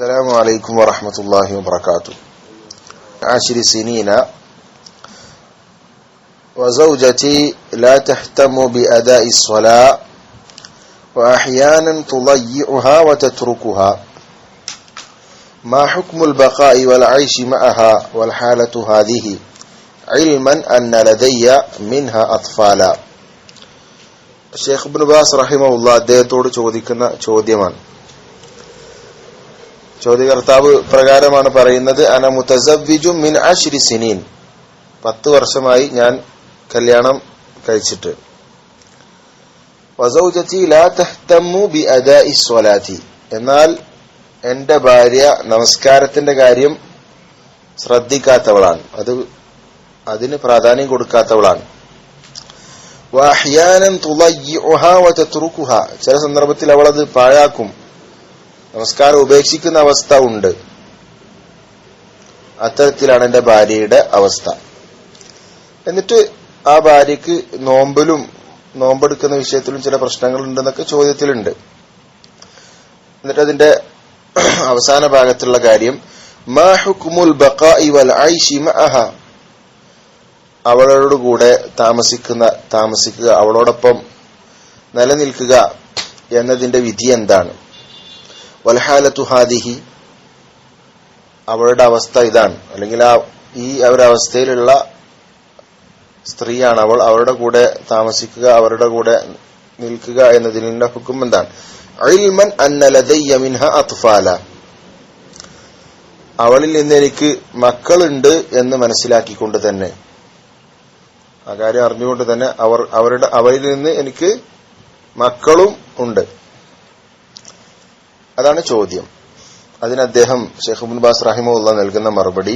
السلام عليكم ورحمة الله وبركاته عشر سنين وزوجتي لا تهتم بأداء الصلاة وأحيانا تضيعها وتتركها ما حكم البقاء والعيش معها والحالة هذه علما أن لدي منها أطفالا Sheikh Ibnu bass റഹിമഹുല്ല അദ്ദേഹത്തോട് ചോദിക്കുന്ന ചോദ്യമാണ് ചോദ്യകർത്താവ് പ്രകാരമാണ് പറയുന്നത് അന മുത്തസബിജു മിൻ അഷിരി സിനീൻ. പത്ത് വർഷമായി ഞാൻ കല്യാണം കഴിച്ചിട്ട്. ലാ തഹ്തമ്മു ബി എന്നാൽ എന്റെ ഭാര്യ നമസ്കാരത്തിന്റെ കാര്യം ശ്രദ്ധിക്കാത്തവളാണ്. അത് അതിന് പ്രാധാന്യം കൊടുക്കാത്തവളാണ്. വാഹ്യാനം തുളയ്യുഹ വതത്രുക്കുഹ ചില സന്ദർഭത്തിൽ അവളത് പാഴാക്കും. നമസ്കാരം ഉപേക്ഷിക്കുന്ന അവസ്ഥ ഉണ്ട്. അത്തരത്തിലാണ് എന്റെ ഭാര്യയുടെ അവസ്ഥ. എന്നിട്ട് ആ ഭാര്യക്ക് നോമ്പിലും നോമ്പെടുക്കുന്ന വിഷയത്തിലും ചില പ്രശ്നങ്ങൾ ഉണ്ടെന്നൊക്കെ ചോദ്യത്തിലുണ്ട്. എന്നിട്ട് അതിന്റെ അവസാന ഭാഗത്തുള്ള കാര്യം അവളോട് കൂടെ താമസിക്കുന്ന താമസിക്കുക അവളോടൊപ്പം നിലനിൽക്കുക എന്നതിന്റെ വിധി എന്താണ്? വൽഹാലത്തു ഹാദിഹി. അവളുടെ അവസ്ഥ ഇതാണ്. അല്ലെങ്കിൽ ആ ഈ അവരവസ്ഥയിലുള്ള സ്ത്രീയാണ് അവൾ. അവരുടെ കൂടെ താമസിക്കുക അവരുടെ കൂടെ നിൽക്കുക എന്നതിന്റെ ഹുക്കും എന്താണ്? അത്ഫാല. അവളിൽ നിന്ന് എനിക്ക് മക്കളുണ്ട് എന്ന് മനസ്സിലാക്കിക്കൊണ്ട് തന്നെ. ആ കാര്യം അറിഞ്ഞുകൊണ്ട് തന്നെ അവർ അവരുടെ അവരിൽ നിന്ന് എനിക്ക് മക്കളും ഉണ്ട്. അതാണ് ചോദ്യം. അതിന് അദ്ദേഹം ഷെയ്ഖ് മുൻ ബാസ് റഹിമുള്ള നൽകുന്ന മറുപടി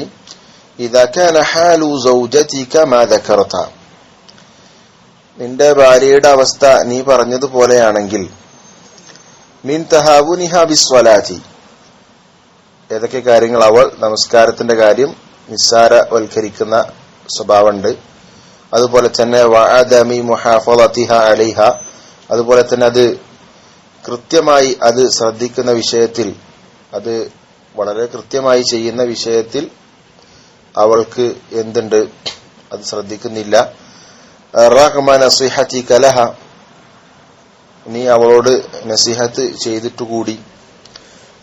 നിന്റെ ഭാര്യയുടെ അവസ്ഥ നീ പറഞ്ഞതുപോലെയാണെങ്കിൽ ഏതൊക്കെ കാര്യങ്ങൾ അവൾ നമസ്കാരത്തിന്റെ കാര്യം നിസ്സാരവൽക്കരിക്കുന്ന സ്വഭാവമുണ്ട്. അതുപോലെ തന്നെ അതുപോലെ തന്നെ അത് കൃത്യമായി അത് ശ്രദ്ധിക്കുന്ന വിഷയത്തിൽ അത് വളരെ കൃത്യമായി ചെയ്യുന്ന വിഷയത്തിൽ അവൾക്ക് എന്തുണ്ട്? അത് ശ്രദ്ധിക്കുന്നില്ല. നസിഹത്തി കലഹ. നീ അവളോട് നസിഹത്ത് ചെയ്തിട്ടുകൂടി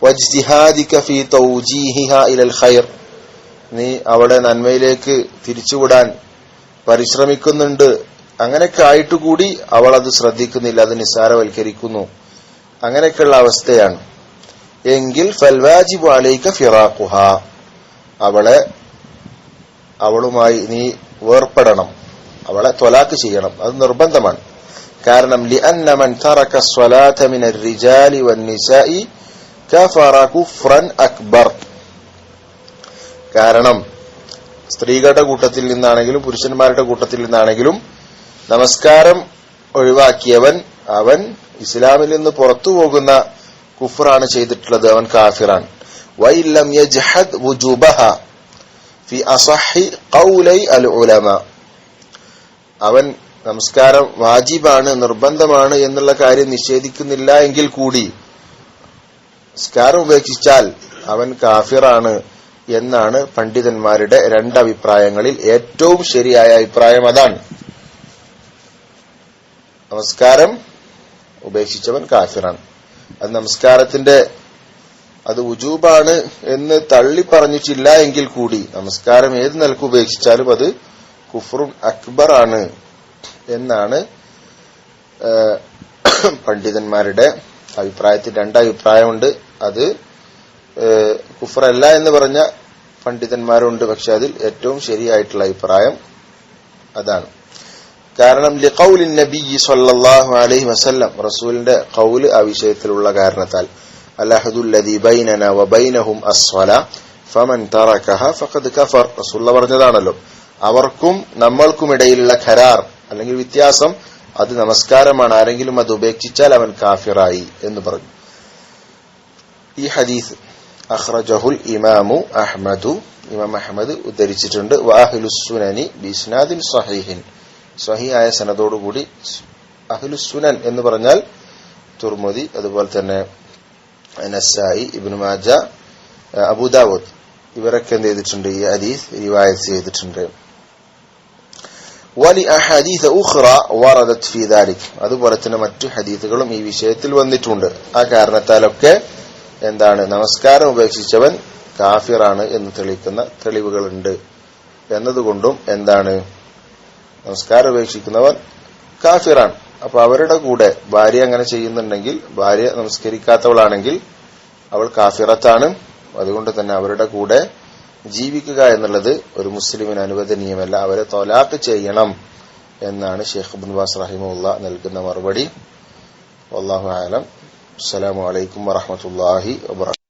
വജ്തിഹാദിക ഫീ തൗജീഹിഹ ഇലൽ ഖൈർ. നീ അവളെ നന്മയിലേക്ക് തിരിച്ചുവിടാൻ പരിശ്രമിക്കുന്നുണ്ട്. അങ്ങനെയൊക്കെ ആയിട്ടുകൂടി അവൾ അത് ശ്രദ്ധിക്കുന്നില്ല അത് നിസ്സാരവൽക്കരിക്കുന്നു. അങ്ങനെയൊക്കെയുള്ള അവസ്ഥയാണ് എങ്കിൽ ഫൽവാജിബു അലൈക ഫിറാഖുഹ അവളെ അവളുമായി നീ വേർപ്പെടണം അവളെ തൊലാക്ക് ചെയ്യണം അത് നിർബന്ധമാണ് കാരണം لأن من ترك الصلاة من الرجال والنساء كفر كفرا أكبر കാരണം സ്ത്രീകളുടെ കൂട്ടത്തിൽ നിന്നാണെങ്കിലും പുരുഷന്മാരുടെ കൂട്ടത്തിൽ നിന്നാണെങ്കിലും നമസ്കാരം ഒഴിവാക്കിയവൻ അവൻ ഇസ്ലാമിൽ നിന്ന് പുറത്തു പോകുന്ന കുഫറാണ് ചെയ്തിട്ടുള്ളത്. അവൻ കാഫിറാണ്. വൈലം യജ്ഹദ് ഫി അസഹി ഖൗലൈ അൽ ഉലമ അവൻ നമസ്കാരം വാജിബാണ് നിർബന്ധമാണ് എന്നുള്ള കാര്യം നിഷേധിക്കുന്നില്ല എങ്കിൽ കൂടി നമസ്കാരം ഉപേക്ഷിച്ചാൽ അവൻ കാഫിറാണ് എന്നാണ് പണ്ഡിതന്മാരുടെ രണ്ടഭിപ്രായങ്ങളിൽ ഏറ്റവും ശരിയായ അഭിപ്രായം. അതാണ്. നമസ്കാരം. ഉപേക്ഷിച്ചവൻ കാഫിറാണ്. അത് നമസ്കാരത്തിന്റെ അത് ഉജൂബാണ് എന്ന് തള്ളി പറഞ്ഞിട്ടില്ല എങ്കിൽ കൂടി നമസ്കാരം ഏത് നിലയ്ക്ക് ഉപേക്ഷിച്ചാലും അത് കുഫറുൻ അക്ബർ ആണ് എന്നാണ് പണ്ഡിതന്മാരുടെ അഭിപ്രായത്തിൽ രണ്ടഭിപ്രായമുണ്ട്. അത് കുഫറല്ല എന്ന് പറഞ്ഞ പണ്ഡിതന്മാരുണ്ട് പക്ഷെ അതിൽ ഏറ്റവും ശരിയായിട്ടുള്ള അഭിപ്രായം അതാണ്. കാരണം ലിഖൗലി നബി സല്ലല്ലാഹു അലൈഹി വസല്ലം റസൂലിന്റെ ഖൗൽ ആ വിഷയത്തിലുള്ള കാരണത്താൽ അലഹദുല്ലദി വബൈനഹും അസ്വല ഫമൻ തറക്കഹ ഫഖദ് കഫർ റസൂല്ല പറഞ്ഞതാണല്ലോ. അവർക്കും നമ്മൾക്കുമിടയിലുള്ള ഖരാർ അല്ലെങ്കിൽ വ്യത്യാസം അത് നമസ്കാരമാണ്. ആരെങ്കിലും അത് ഉപേക്ഷിച്ചാൽ അവൻ കാഫിറായി എന്ന് പറഞ്ഞു. ഈ ഹദീസ് അഹ്റജഹുൽ ഇമാമു അഹ്മദു ഇമാം അഹമ്മദ് ഉദ്ധരിച്ചിട്ടുണ്ട്. വാഹിലുസുനനി ബിസ്നാദിൻ സഹീഹിൻ. സഹിയായ സനദോടുകൂടി അഹ്ലുസുനൻ എന്ന് പറഞ്ഞാൽ തുർമുദി അതുപോലെ തന്നെ നസായി ഇബ്നു മാജ അബൂദാവൂദ് ഇവരൊക്കെ എന്ത് ചെയ്തിട്ടുണ്ട്? ഈ ഹദീസ് റിവായത്ത് ചെയ്തിട്ടുണ്ട്. വലി അഹദീസ് ഉഖ്റ വറദത് ഫീ അതുപോലെ തന്നെ മറ്റു ഹദീസുകളും ഈ വിഷയത്തിൽ വന്നിട്ടുണ്ട്. ആ കാരണത്താലൊക്കെ എന്താണ്? നമസ്കാരം ഉപേക്ഷിച്ചവൻ കാഫിറാണ് എന്ന് തെളിയിക്കുന്ന തെളിവുകളുണ്ട്. എന്നതുകൊണ്ടും എന്താണ്? നമസ്കാരം ഉപേക്ഷിക്കുന്നവൻ കാഫിറാണ്. അപ്പൊ അവരുടെ കൂടെ ഭാര്യ അങ്ങനെ ചെയ്യുന്നുണ്ടെങ്കിൽ ഭാര്യ നമസ്കരിക്കാത്തവളാണെങ്കിൽ അവൾ കാഫിറത്താണ്. അതുകൊണ്ട് തന്നെ അവരുടെ കൂടെ ജീവിക്കുക എന്നുള്ളത് ഒരു മുസ്ലിമിന് അനുവദനീയമല്ല അവരെ തൊലാക്ക് ചെയ്യണം എന്നാണ് ഷെയ്ഖ് ബിൻ ബാസ് റഹിമുള്ള നൽകുന്ന മറുപടി. അള്ളാഹു ആലം അലൈക്കും വറഹമത്തല്ലാഹി വബറകാതുഹു